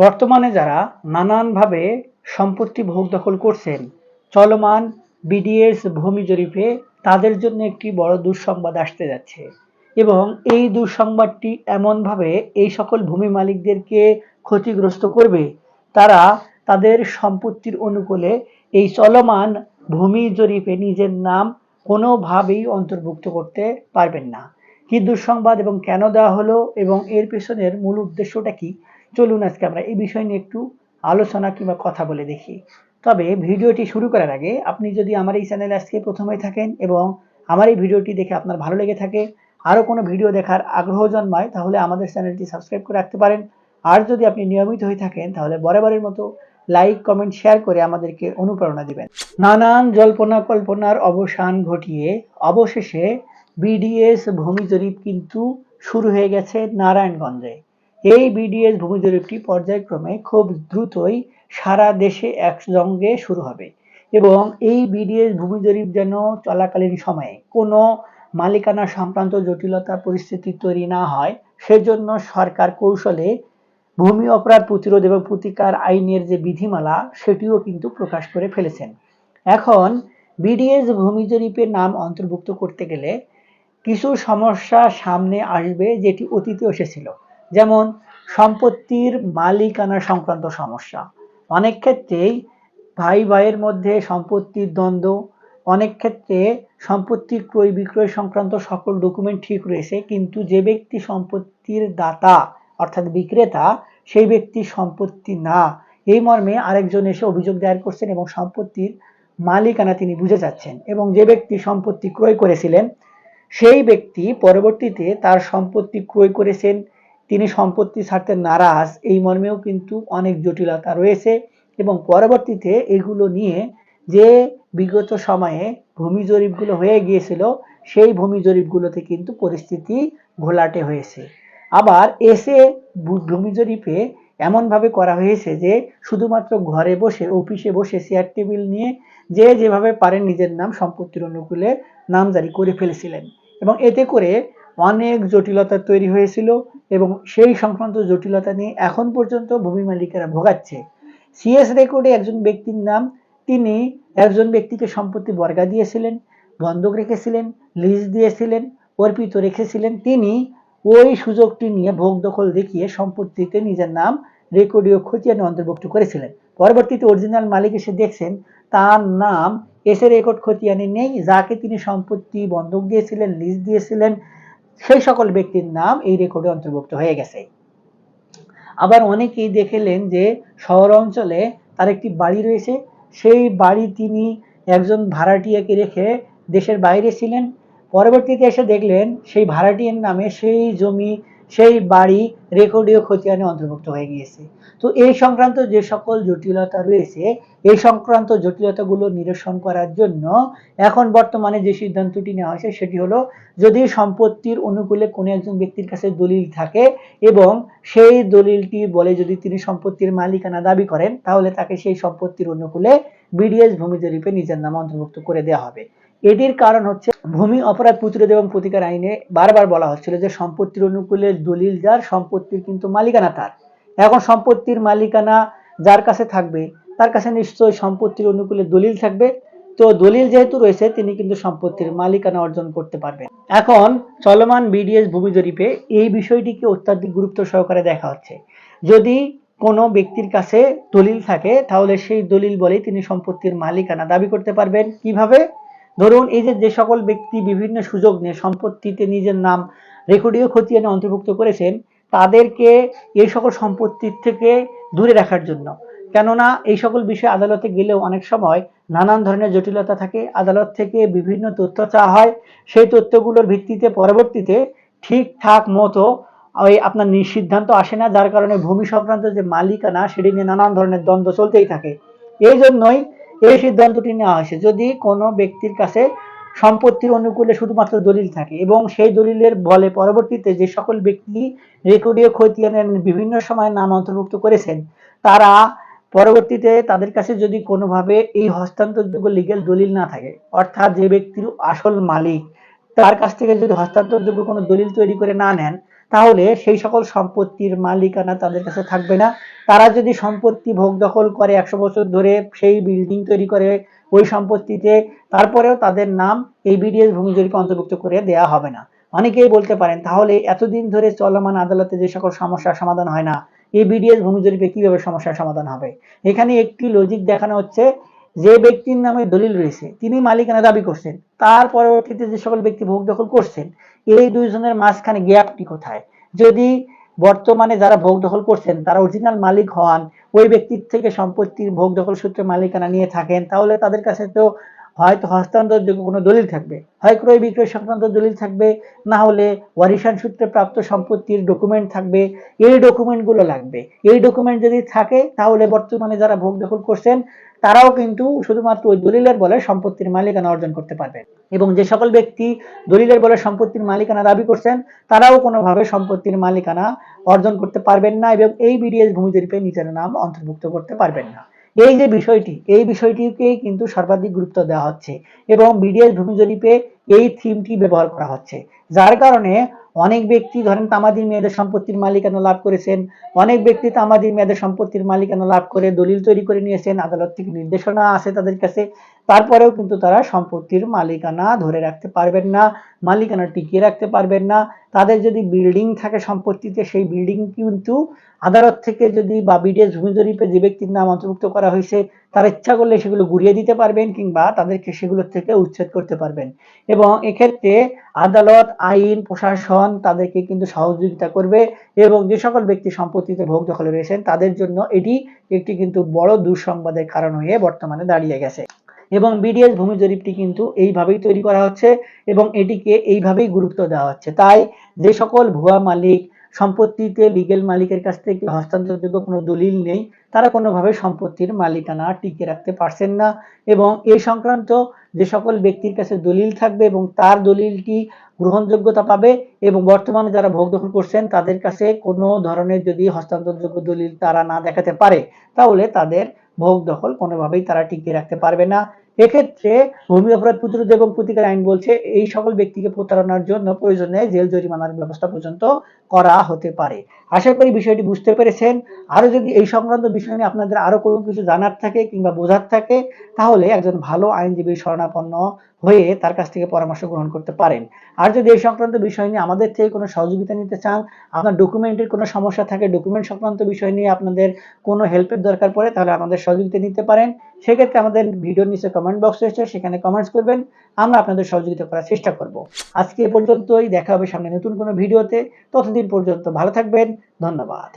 বর্তমানে যারা নানানভাবে সম্পত্তি ভোগ দখল করছেন, চলমান বিডিএস ভূমি জরিপে তাদের জন্য একটি বড় দুঃসংবাদ আসতে যাচ্ছে। এবং এই দুঃসংবাদটি এমনভাবে এই সকল ভূমি মালিকদেরকে ক্ষতিগ্রস্ত করবে, তারা তাদের সম্পত্তির অনুকূলে এই চলমান ভূমি জরিপে নিজের নাম কোনোভাবেই অন্তর্ভুক্ত করতে পারবেন না। কি দুঃসংবাদ এবং কেন দেওয়া হলো এবং এর পেছনের মূল উদ্দেশ্যটা কি? চলুন আজকে আমরা এই বিষয় নিয়ে একটু আলোচনা কিংবা কথা বলে দেখি। তবে ভিডিওটি শুরু করার আগে আপনি যদি আমার এই চ্যানেলে আজকে প্রথমে থাকেন এবং আমার এই ভিডিওটি দেখে আপনার ভালো লেগে থাকে, আরও কোনো ভিডিও দেখার আগ্রহ জন্মায়, তাহলে আমাদের চ্যানেলটি সাবস্ক্রাইব করে রাখতে পারেন। আর যদি আপনি নিয়মিত হয়ে থাকেন, তাহলে বরাবরের মতো লাইক, কমেন্ট, শেয়ার করে আমাদেরকে অনুপ্রেরণা দিবেন। নানান জল্পনা কল্পনার অবসান ঘটিয়ে অবশেষে বিডিএস ভূমি জরিপ কিন্তু শুরু হয়ে গেছে নারায়ণগঞ্জে। এই বিডিএস ভূমি জরিপটি পর্যায়ক্রমে খুব দ্রুতই সারা দেশে একসঙ্গে শুরু হবে এবং এই বিডিএস ভূমি জরিপ যেন চলাকালীন সময়ে কোনো মালিকানা সংক্রান্ত জটিলতা পরিস্থিতি তৈরি না হয়, সেজন্য সরকার কৌশলে ভূমি অপরাধ প্রতিরোধ এবং প্রতিকার আইনের যে বিধিমালা, সেটিও কিন্তু প্রকাশ করে ফেলেছেন। এখন বিডিএস ভূমি জরিপের নাম অন্তর্ভুক্ত করতে গেলে কিছু সমস্যা সামনে আসবে যেটি অতীতে এসেছিল। যেমন সম্পত্তির মালিকানা সংক্রান্ত সমস্যা। অনেক ক্ষেত্রেই ভাই ভাইয়ের মধ্যে সম্পত্তির দ্বন্দ্ব, অনেক ক্ষেত্রে সম্পত্তির ক্রয় বিক্রয় সংক্রান্ত সকল ডকুমেন্ট ঠিক রয়েছে, কিন্তু যে ব্যক্তি সম্পত্তির দাতা, অর্থাৎ বিক্রেতা, সেই ব্যক্তি সম্পত্তি না। এই মর্মে আরেকজন এসে অভিযোগ দায়ের করছেন এবং সম্পত্তির মালিকানা তিনি বুঝে যাচ্ছেন এবং যে ব্যক্তি সম্পত্তি ক্রয় করেছিলেন, সেই ব্যক্তি পরবর্তীতে তার সম্পত্তি ক্রয় করেছেন তিনি সম্পত্তি ছাড়তে নারাজ। এই মর্মেও কিন্তু অনেক জটিলতা রয়েছে এবং পরবর্তীতে এগুলো নিয়ে যে বিগত সময়ে ভূমি জরিপগুলো হয়ে গিয়েছিল, সেই ভূমি জরিপগুলোতে কিন্তু পরিস্থিতি ঘোলাটে হয়েছে। আবার এসে ভূমি জরিপে এমনভাবে করা হয়েছে যে শুধুমাত্র ঘরে বসে, অফিসে বসে চেয়ার টেবিল নিয়ে যে যেভাবে পারেন নিজের নাম, সম্পত্তির অনুকূলে নামজারি করে ফেলেছিলেন। এবং এতে করে অনেক জটিলতা তৈরি হয়েছিল এবং সেই সংক্রান্ত জটিলতা নিয়ে এখন পর্যন্ত ভূমি মালিকেরা ভোগাচ্ছে। সিএস রেকর্ডে একজন ব্যক্তির নাম, তিনি একজন ব্যক্তিকে সম্পত্তি বর্গা দিয়েছিলেন, বন্ধক রেখেছিলেন লিজ দিয়েছিলেন, অর্পিত রেখেছিলেন। তিনি ওই সুযোগটি নিয়ে ভোগ দখল দেখিয়ে সম্পত্তিতে নিজের নাম রেকর্ডীয় খতিয়ানে অন্তর্ভুক্ত করেছিলেন। পরবর্তীতে অরিজিনাল মালিক এসে দেখছেন, তার নাম এসে রেকর্ড খতিয়ানে নেই, যাকে তিনি সম্পত্তি বন্ধক দিয়েছিলেন লিজ দিয়েছিলেন সেই সকল ব্যক্তির নাম এই রেকর্ডে অন্তর্ভুক্ত হয়ে গেছে। আবার অনেকেই দেখেলেন যে শহর অঞ্চলে তার একটি বাড়ি রয়েছে। সেই বাড়ি তিনি একজন ভাড়াটিয়াকে রেখে দেশের বাইরে ছিলেন। পরবর্তীতে এসে দেখলেন সেই ভাড়াটিয়ার নামে সেই জমি সেই বাড়ি রেকর্ডীয় খতিয়ানে অন্তর্ভুক্ত হয়ে গিয়েছে। তো এই সংক্রান্ত যে সকল জটিলতা রয়েছে, এই সংক্রান্ত জটিলতাগুলো নিরসন করার জন্য এখন বর্তমানে যে সিদ্ধান্তটি নেওয়া হয়েছে, সেটি হলো যদি সম্পত্তির অনুকূলে কোনো একজন ব্যক্তির কাছে দলিল থাকে এবং সেই দলিলটি বলে যদি তিনি সম্পত্তির মালিকানা দাবি করেন, তাহলে তাকে সেই সম্পত্তির অনুকূলে বিডিএস ভূমি জরিপে নিজের নাম অন্তর্ভুক্ত করে দেওয়া হবে। এটির কারণ হচ্ছে ভূমি অপরাধ প্রতিরোধ এবং প্রতিকার আইনে বারবার বলা হচ্ছিল যে সম্পত্তির অনুকূলে দলিল যার, সম্পত্তির কিন্তু মালিকানা তার। এখন সম্পত্তির মালিকানা যার কাছে থাকবে, তার কাছে নিশ্চয়ই সম্পত্তির অনুকূলে দলিল থাকবে। তো দলিল যেহেতু রয়েছে, তিনি কিন্তু সম্পত্তির মালিকানা অর্জন করতে পারবেন। এখন চলমান বিডিএস ভূমি জরিপে এই বিষয়টিকে অত্যাধিক গুরুত্ব সহকারে দেখা হচ্ছে। যদি কোনো ব্যক্তির কাছে দলিল থাকে, তাহলে সেই দলিল বলেই তিনি সম্পত্তির মালিকানা দাবি করতে পারবেন। কীভাবে? ধরুন এই যে যে সকল ব্যক্তি বিভিন্ন সুযোগ নিয়ে সম্পত্তিতে নিজের নাম রেকর্ডীয় খতিয়ানে অন্তর্ভুক্ত করেছেন, তাদেরকে এই সকল সম্পত্তির থেকে দূরে রাখার জন্য। কেননা এই সকল বিষয়ে আদালতে গেলেও অনেক সময় নানান ধরনের জটিলতা থাকে। আদালত থেকে বিভিন্ন তথ্য চাওয়া হয়। সেই তথ্যগুলোর ভিত্তিতে পরবর্তীতে ঠিকঠাক মতো ওই আপনার সিদ্ধান্ত আসে না, যার কারণে ভূমি সংক্রান্ত যে মালিকানা, সেটি নিয়ে নানান ধরনের দ্বন্দ্ব চলতেই থাকে। এই জন্যই এই সিদ্ধান্তটি নেওয়া হয়েছে যদি কোনো ব্যক্তির কাছে সম্পত্তির অনুকূলে শুধুমাত্র দলিল থাকে এবং সেই দলিলের বলে পরবর্তীতে যে সকল ব্যক্তি রেকর্ডীয় খতিয়ানের বিভিন্ন সময় নাম অন্তর্ভুক্ত করেছেন, তারা পরবর্তীতে তাদের কাছে যদি কোনোভাবে এই হস্তান্তরযোগ্য লিগেল দলিল না থাকে, অর্থাৎ যে ব্যক্তির আসল মালিক, তার কাছ থেকে যদি হস্তান্তরযোগ্য কোনো দলিল তৈরি করে না নেন তাহলে সেই সকল সম্পত্তির মালিকানা তাদের কাছে থাকবে না। তারা যদি সম্পত্তি ভোগ দখল করে একশো বছর ধরে সেই বিল্ডিং তৈরি করে ওই সম্পত্তিতে, তারপরেও তাদের নাম এই বিডিএস ভূমি অন্তর্ভুক্ত করে দেয়া হবে না। অনেকেই বলতে পারেন, তাহলে এতদিন ধরে চলমান আদালতে যে সকল সমস্যার সমাধান হয় না, এই বিডিএস ভূমি জরিপে কীভাবে সমস্যার সমাধান হবে? এখানে একটি লজিক দেখানো হচ্ছে যে ব্যক্তির নামে দলিল রয়েছে, তিনি মালিকানা দাবি করছেন, তার পরবর্তীতে যে সকল ব্যক্তি ভোগ দখল করছেন এই দুইজনের মাঝখানে গ্যাপটি কোথায়? যদি বর্তমানে যারা ভোগ দখল করছেন, তারা অরিজিনাল মালিক হন, ওই ব্যক্তির থেকে সম্পত্তির ভোগ দখল সূত্রে মালিকানা নিয়ে থাকেন, তাহলে তাদের কাছে তো হয়তো হস্তান্তরযোগ্য কোনো দলিল থাকবে, হয় ক্রয় বিক্রয় সংক্রান্ত দলিল থাকবে, না হলে ওয়ারিশান সূত্রে প্রাপ্ত সম্পত্তির ডকুমেন্ট থাকবে, এই ডকুমেন্টগুলো লাগবে। এই ডকুমেন্ট যদি থাকে, তাহলে বর্তমানে যারা ভোগ দখল করছেন, তারাও কিন্তু শুধুমাত্র ওই দলিলের বলে সম্পত্তির মালিকানা অর্জন করতে পারবে এবং যে সকল ব্যক্তি দলিলের বলে সম্পত্তির মালিকানা দাবি করছেন, তারাও কোনোভাবে সম্পত্তির মালিকানা অর্জন করতে পারবেন না এবং এই বিডিএস ভূমি জরিপে নিজের নাম অন্তর্ভুক্ত করতে পারবেন না। এই যে বিষয়টি, এই বিষয়টিকেই কিন্তু সর্বাধিক গুরুত্ব দেওয়া হচ্ছে এবং বিডিএস ভূমি জরিপে এই থিমটি ব্যবহার করা হচ্ছে। যার কারণে অনেক ব্যক্তি, ধরেন তামাদির মেয়েদের সম্পত্তির মালিকানা লাভ করেছেন, অনেক ব্যক্তি তামাদির মেয়েদের সম্পত্তির মালিকানা লাভ করে দলিল তৈরি করে নিয়েছেন, আদালত থেকে নির্দেশনা আছে তাদের কাছে তারপরেও কিন্তু তারা সম্পত্তির মালিকানা ধরে রাখতে পারবেন না, মালিকানা টিকিয়ে রাখতে পারবেন না। তাদের যদি বিল্ডিং থাকে সম্পত্তিতে, সেই বিল্ডিং কিন্তু আদালত থেকে যদি বা বিডিএস ভূমি জরিপে যে ব্যক্তির নাম অন্তর্ভুক্ত করা হয়েছে, তারা ইচ্ছা করলে সেগুলো ঘুরিয়ে দিতে পারবেন কিংবা তাদেরকে সেগুলো থেকে উচ্ছেদ করতে পারবেন। এবং এক্ষেত্রে আদালত, আইন, প্রশাসন তাদেরকে কিন্তু সহযোগিতা করবে এবং যে সকল ব্যক্তি সম্পত্তিতে ভোগ দখলে রয়েছেন, তাদের জন্য এটি একটি কিন্তু বড় দুঃসংবাদের কারণ হয়ে বর্তমানে দাঁড়িয়ে গেছে। এবং বিডিএস ভূমি জরিপটি কিন্তু এইভাবেই তৈরি করা হচ্ছে এবং এটিকে এইভাবেই গুরুত্ব দেওয়া হচ্ছে। তাই যে সকল ভুয়া মালিক সম্পত্তিতে লিগেল মালিকের কাছ থেকে হস্তান্তরযোগ্য কোনো দলিল নেই, তারা কোনোভাবে সম্পত্তির মালিকানা টিকে রাখতে পারছেন না এবং এই সংক্রান্ত যে সকল ব্যক্তির কাছে দলিল থাকবে এবং তার দলিলটি গ্রহণযোগ্যতা পাবে এবং বর্তমানে যারা ভোগ দখল করছেন, তাদের কাছে কোনো ধরনের যদি হস্তান্তরযোগ্য দলিল তারা না দেখাতে পারে, তাহলে তাদের ভোগ দখল কোনোভাবেই তারা টিকিয়ে রাখতে পারবে না। এক্ষেত্রে ভূমি অপরাধ প্রতিরোধ এবং প্রতিকার আইন বলছে এই সকল ব্যক্তিকে প্রতারণার জন্য প্রয়োজনে জেল, জরিমানার ব্যবস্থা পর্যন্ত করা হতে পারে। আশা করি বিষয়টি বুঝতে পেরেছেন। আরও যদি এই সংক্রান্ত বিষয় নিয়ে আপনাদের আরও কোনো কিছু জানার থাকে কিংবা বোঝার থাকে, তাহলে একজন ভালো আইনজীবীর শরণাপন্ন হয়ে তার কাছ থেকে পরামর্শ গ্রহণ করতে পারেন। আর যদি এই সংক্রান্ত বিষয় নিয়ে আমাদের থেকে কোনো সহযোগিতা নিতে চান, আপনার ডকুমেন্টের কোনো সমস্যা থাকে, ডকুমেন্ট সংক্রান্ত বিষয় নিয়ে আপনাদের কোনো হেল্পের দরকার পড়ে, তাহলে আমাদের সহযোগিতা নিতে পারেন। সেক্ষেত্রে আমাদের ভিডিওর নিচে কমেন্ট বক্স রয়েছে, সেখানে কমেন্টস করবেন। আমরা আপনাদের সহযোগিতা করার চেষ্টা করব। আজকে এ পর্যন্তই, দেখা হবে সামনে নতুন কোনো ভিডিওতে। ততদিন পর্যন্ত ভালো থাকবেন, ধন্যবাদ।